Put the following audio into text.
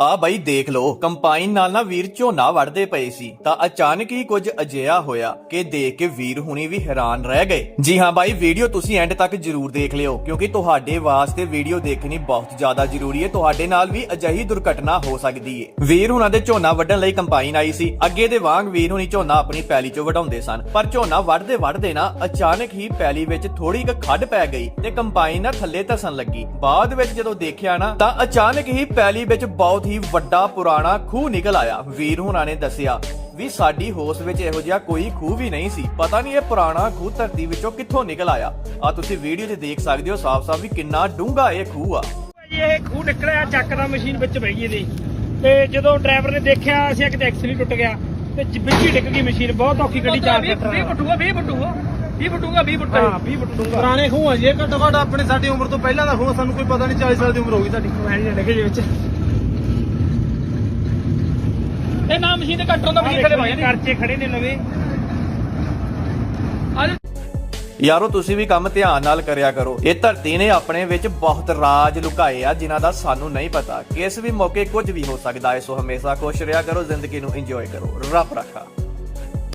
ਆ ਬਾਈ ਦੇਖ ਲਓ ਕੰਪਾਈਨ ਨਾਲ ਨਾ ਵੀਰ ਝੋਨਾ ਵੜਦੇ ਪਏ ਸੀ, ਤਾਂ ਅਚਾਨਕ ਹੀ ਕੁਝ ਅਜਿਹਾ ਹੋਇਆ ਕਿ ਦੇਖ ਕੇ ਵੀਰ ਹੁਣੀ ਵੀ ਹੈਰਾਨ ਰਹਿ ਗਏ। ਜੀ ਹਾਂ ਬਾਈ, ਵੀਡੀਓ ਤੁਸੀਂ ਐਂਡ ਤੱਕ ਜਰੂਰ ਦੇਖ ਲਿਓ, ਕਿਉਂਕਿ ਤੁਹਾਡੇ ਵਾਸਤੇ ਵੀਡੀਓ ਦੇਖਣੀ ਬਹੁਤ ਜ਼ਿਆਦਾ ਜ਼ਰੂਰੀ ਹੈ, ਤੁਹਾਡੇ ਨਾਲ ਵੀ ਅਜਿਹੀ ਦੁਰਘਟਨਾ ਹੋ ਸਕਦੀ ਹੈ ਵੀਰ ਹੁਣਾਂ ਦੇ ਝੋਨਾ ਵੱਢਣ ਲਈ ਕੰਪਾਈਨ ਆਈ ਸੀ, ਅੱਗੇ ਦੇ ਵਾਂਗ ਵੀਰ ਹੁਣੀ ਝੋਨਾ ਆਪਣੀ ਪੈਲੀ 'ਚੋਂ ਵਢਾਉਂਦੇ ਸਨ, ਪਰ ਝੋਨਾ ਵੱਢਦੇ ਵੱਢਦੇ ਨਾ ਅਚਾਨਕ ਹੀ ਪੈਲੀ ਵਿੱਚ ਥੋੜੀ ਕੁ ਖੱਡ ਪੈ ਗਈ ਤੇ ਕੰਪਾਈਨ ਨਾ ਥੱਲੇ ਧਸਣ ਲੱਗੀ। ਬਾਅਦ ਵਿੱਚ ਜਦੋਂ ਦੇਖਿਆ ਨਾ, ਤਾਂ ਅਚਾਨਕ ਹੀ ਪੈਲੀ ਵਿੱਚ ਬਹੁਤ ਹੀ ਵੱਡਾ ਪੁਰਾਣਾ ਖੂਹ ਨਿਕਲ ਆਇਆ। ਵੀਰ ਹੁਣਾਂ ਨੇ ਦੱਸਿਆ ਵੀ ਸਾਡੀ ਹੋਸ ਵਿੱਚ ਇਹੋ ਜਿਹਾ ਕੋਈ ਖੂਹ ਵੀ ਨਹੀਂ ਸੀ। ਪਤਾ ਨਹੀਂ ਇਹ ਪੁਰਾਣਾ ਖੂਹ ਧਰਤੀ ਵਿੱਚੋਂ ਕਿੱਥੋਂ ਨਿਕਲ ਆਇਆ। ਆ ਤੁਸੀਂ ਵੀਡੀਓ 'ਚ ਦੇਖ ਸਕਦੇ ਹੋ ਸਾਫ਼-ਸਾਫ਼ ਵੀ ਕਿੰਨਾ ਡੂੰਘਾ ਇਹ ਖੂਹ ਆ। ਜੀ ਇਹ ਖੂਹ ਨਿਕਲਿਆ ਚੱਕ ਦਾ ਮਸ਼ੀਨ ਵਿੱਚ ਪੈ ਗਈ ਇਹਦੀ। ਤੇ ਜਦੋਂ ਡਰਾਈਵਰ ਨੇ ਦੇਖਿਆ ਅਸੀਂ ਕਿਤੇ ਐਕਸਲ ਹੀ ਟੁੱਟ ਗਿਆ। ਤੇ ਵਿੱਚ ਹੀ ਡਿੱਗ ਗਈ ਮਸ਼ੀਨ ਬਹੁਤ ਔਖੀ ਗੱਡੀ ਚਾਰ 20 ਫੁੱਟ ਫੁੱਟੂਗਾ 20 ਫੁੱਟੂਗਾ। 20 ਫੁੱਟੂਗਾ 20 ਫੁੱਟ ਹਾਂ 20 ਫੁੱਟ ਪੁਰਾਣੇ ਖੂਹ ਆ ਜੀ ਇਹ ਘੱਟੋ ਘੱਟ ਆਪਣੇ ਸਾਡੀ ਉਮਰ ਤੋਂ ਪਹਿਲਾਂ ਦਾ ਖੂਹ ਸਾਨੂੰ ਕੋਈ ਪਤਾ ਨਹੀਂ 40 ਸਾਲ ਦੀ ਉਮਰ ਹੋ ਗਈ ਤੁਹਾਡੀ। ਮੈਂ ਨਹੀਂ ਡਿੱਗ ਜੇ ਵਿੱਚ ਇਹ ਨਾ ਮਸ਼ੀਨ ਦੇ ਕੱਟੋਂ ਦਾ ਮਸ਼ੀਨ ਥੱਲੇ ਪਾਈ ਕਰਚੇ ਖੜੇ ਨੇ ਲਵੇ ਯਾਰੋ ਤੁਸੀਂ ਵੀ ਕੰਮ ਧਿਆਨ ਨਾਲ ਕਰਿਆ ਕਰੋ। ਇਹ ਧਰਤੀ ਨੇ ਆਪਣੇ ਵਿੱਚ ਬਹੁਤ ਰਾਜ ਲੁਕਾਏ ਆ ਜਿਨ੍ਹਾਂ ਦਾ ਸਾਨੂੰ ਨਹੀਂ ਪਤਾ। ਕਿਸ ਵੀ ਮੌਕੇ ਕੁਝ ਵੀ ਹੋ ਸਕਦਾ ਹੈ ਸੋ ਹਮੇਸ਼ਾ ਖੁਸ਼ ਰਿਹਾ ਕਰੋ ਜ਼ਿੰਦਗੀ ਨੂੰ ਇੰਜੋਏ ਕਰੋ। ਰੱਬ ਰੱਖਾ।